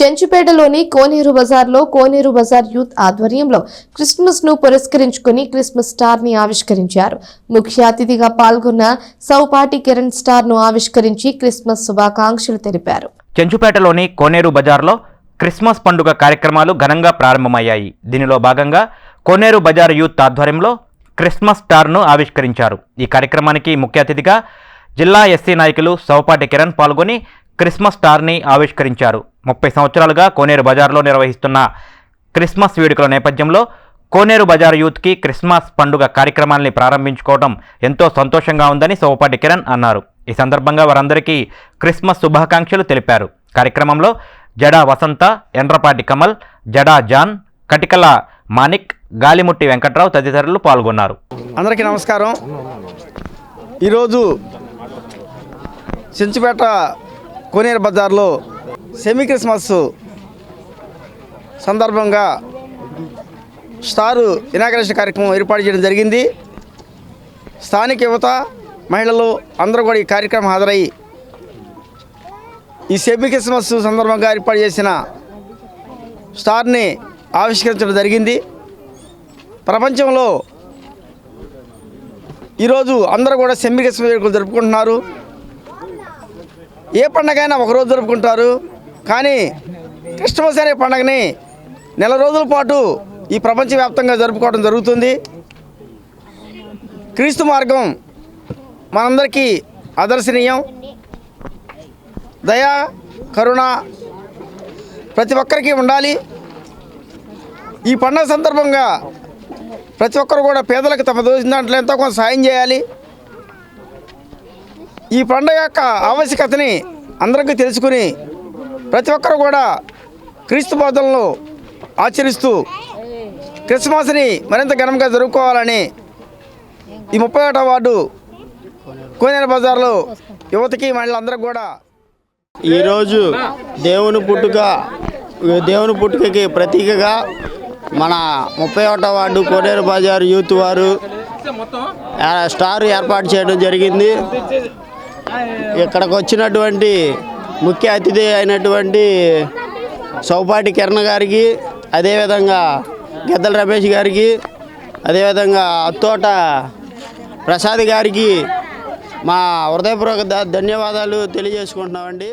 చెంచుపేటలోని కోనేరు బజార్లో కోనేరు బజార్ యూత్ ఆధ్వర్యంలో క్రిస్మస్ను పురస్కరించుకుని క్రిస్మస్ స్టార్ని ఆవిష్కరించారు. ముఖ్య అతిథిగా పాల్గొన్న సౌపాటి కిరణ్ స్టార్ను ఆవిష్కరించి క్రిస్మస్ శుభాకాంక్షలు తెలిపారు. చెంచుపేటలోని కోనేరు బజార్లో క్రిస్మస్ పండుగ కార్యక్రమాలు ఘనంగా ప్రారంభమయ్యాయి. దీనిలో భాగంగా కోనేరు బజార్ యూత్ ఆధ్వర్యంలో క్రిస్మస్ స్టార్ను ఆవిష్కరించారు. ఈ కార్యక్రమానికి ముఖ్య అతిథిగా జిల్లా ఎస్సీ నాయకులు సౌపాటి కిరణ్ పాల్గొని క్రిస్మస్ స్టార్ని ఆవిష్కరించారు. ముప్పై సంవత్సరాలుగా కోనేరు బజార్లో నిర్వహిస్తున్న క్రిస్మస్ వేడుకల నేపథ్యంలో కోనేరు బజార్ యూత్కి క్రిస్మస్ పండుగ కార్యక్రమాల్ని ప్రారంభించుకోవడం ఎంతో సంతోషంగా ఉందని సోపాటి కిరణ్ అన్నారు. ఈ సందర్భంగా వారందరికీ క్రిస్మస్ శుభాకాంక్షలు తెలిపారు. కార్యక్రమంలో జడా వసంత ఎండ్రపాటి కమల్ జడా జాన్ కటికల మాణిక్ గాలిముట్టి వెంకట్రావు తదితరులు పాల్గొన్నారు. అందరికీ నమస్కారం. ఈరోజు చెంచుపేట కోనేరు బజార్లో సెమీ క్రిస్మస్ సందర్భంగా స్టారు ఇనాగ్రేషన్ కార్యక్రమం ఏర్పాటు చేయడం జరిగింది. స్థానిక యువత మహిళలు అందరూ కూడా ఈ కార్యక్రమం హాజరయ్యి ఈ సెమీ క్రిస్మస్ సందర్భంగా ఏర్పాటు చేసిన స్టార్ని ఆవిష్కరించడం జరిగింది. ప్రపంచంలో ఈరోజు అందరూ కూడా సెమీ క్రిస్మస్ వేడుకలు జరుపుకుంటున్నారు. ఏ పండగైనా ఒకరోజు జరుపుకుంటారు. కానీ క్రిస్టమస్ అనే పండగని నెల రోజుల పాటు ఈ ప్రపంచవ్యాప్తంగా జరుపుకోవడం జరుగుతుంది. క్రీస్తు మార్గం మనందరికీ ఆదర్శనీయం. దయా కరుణ ప్రతి ఒక్కరికి ఉండాలి. ఈ పండగ సందర్భంగా ప్రతి ఒక్కరు కూడా పేదలకు తమ దోచిన దాంట్లో ఎంతో కొంత సాయం చేయాలి. ఈ పండుగ యొక్క ఆవశ్యకతని అందరికీ తెలుసుకుని ప్రతి ఒక్కరు కూడా క్రీస్తు బోధనలు ఆచరిస్తూ క్రిస్మస్ని మరింత ఘనంగా జరుపుకోవాలని ఈ ముప్పై ఒకటో వార్డు కోనేరు బజార్లో యువతకి మహిళలందరికీ కూడా ఈరోజు దేవుని పుట్టుక దేవుని పుట్టుకకి ప్రతీకగా మన ముప్పై ఒకటో వార్డు కోనేరు బజార్ యూత్ వారు స్టార్ ఏర్పాటు చేయడం జరిగింది. ఇక్కడికి వచ్చినటువంటి ముఖ్య అతిథి అయినటువంటి సౌపాటి కిరణ్ గారికి అదేవిధంగా గద్దల రమేష్ గారికి అదేవిధంగా అత్తోట ప్రసాద్ గారికి మా హృదయపూర్వక ధన్యవాదాలు తెలియజేసుకుంటున్నామండి.